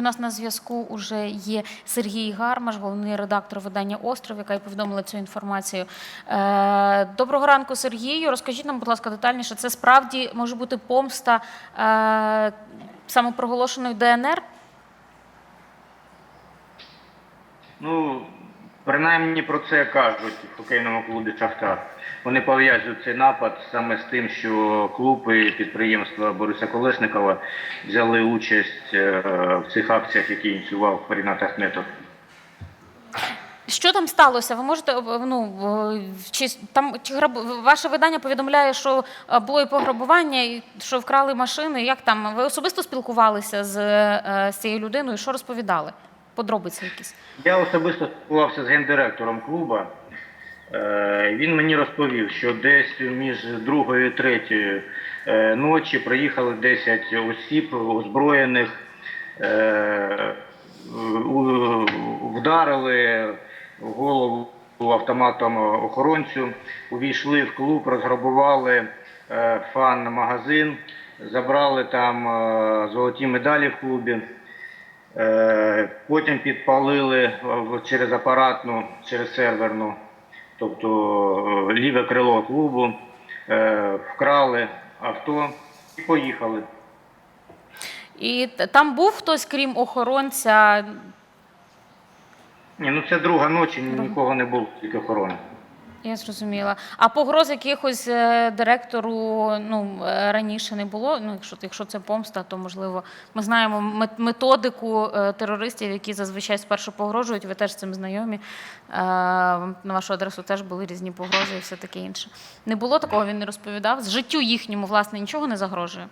у нас на зв'язку вже є Сергій Гармаш, головний редактор видання Остров, яка й повідомила цю інформацію. Е, Доброго ранку, Сергію. Розкажіть нам, будь ласка, детальніше. Це справді може бути помста е, самопроголошеної ДНР? Ну, принаймні про це кажуть в хокейному клубі Шахтар. Вони пов'язують цей напад саме з тим, що клуб і підприємства Бориса Колесникова взяли участь е, в цих акціях, які ініціював Рінат Ахметов. Що там сталося? Ви можете е, ну е, чи там чи граб... ваше видання повідомляє, що було і пограбування, і що вкрали машини? Як там ви особисто спілкувалися з, з цією людиною? Що розповідали? Подробиці якісь. Я особисто спілкувався з гендиректором клуба. Е, Він мені розповів, що десь між другою і третьою е, ночі приїхали 10 осіб озброєних, е, вдарили в голову автоматом охоронцю, увійшли в клуб, розграбували фан-магазин, забрали там золоті медалі в клубі. Е, Потім підпалили е, через апаратну, через серверну, тобто е, ліве крило клубу, вкрали авто і поїхали. І там був хтось, крім охоронця. Ні, ну це друга ночі, нікого не було, тільки охорона. Я зрозуміла. А погроз якихось е, директору ну е, раніше не було. Ну, якщо якщо це помста, то можливо ми знаємо мет- методику е, терористів, які зазвичай спершу погрожують. Ви теж цим знайомі. На вашу адресу теж були різні погрози і все таке інше. Не було такого, він не розповідав. З життю їхньому, власне, нічого не загрожує.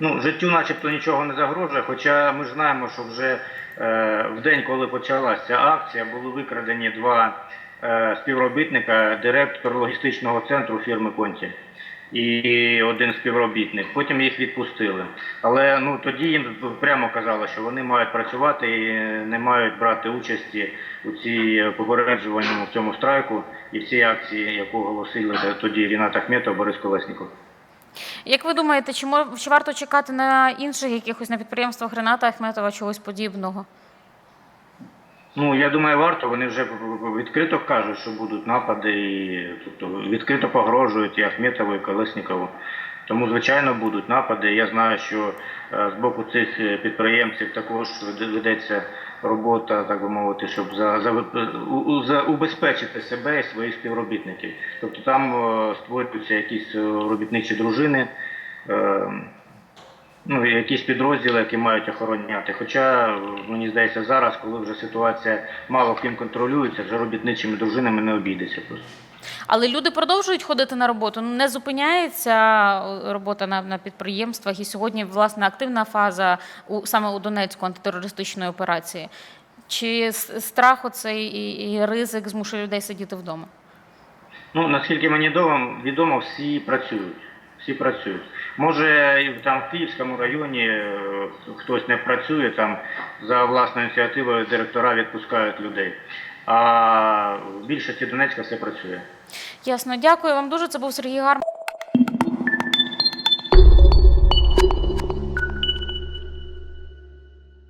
Ну, життю начебто нічого не загрожує, хоча ми ж знаємо, що вже е, в день, коли почалася акція, були викрадені два е, співробітника, директор логістичного центру фірми Конті і один співробітник. Потім їх відпустили. Але ну тоді їм прямо казали, що вони мають працювати і не мають брати участі у цій попереджуваному в цьому страйку і в цій акції, яку оголосили тоді Рінат Ахметов, Борис Колесніков. Як ви думаєте, чи мож, чи варто чекати на інших якихось на підприємствах Рената Ахметова чогось подібного? Ну, я думаю, варто. Вони вже відкрито кажуть, що будуть напади, і тобто відкрито погрожують і Ахметову, і Колеснікову. Тому, звичайно, будуть напади. Я знаю, що е, з боку цих е, підприємців також ведеться робота, так би мовити, щоб за, за, за убезпечити себе і своїх співробітників. Тобто там е, створюються якісь е, робітничі дружини. е, Ну, якісь підрозділи, які мають охороняти. Хоча, мені здається, зараз, коли вже ситуація мало ким контролюється, вже робітничими дружинами не обійдеться просто. Але люди продовжують ходити на роботу. Ну, Не зупиняється е, робота на, на підприємствах. І сьогодні, власне, активна фаза у, саме у Донецьку антитерористичної операції. Чи страх оцей і, і ризик змушує людей сидіти вдома? Ну, наскільки мені відомо, всі працюють. Всі працюють. Може, там в Київському районі е, хтось не працює, там за власною ініціативою директора відпускають людей. А в більшості Донецька все працює. Ясно, дякую вам дуже. Це був Сергій Гарм.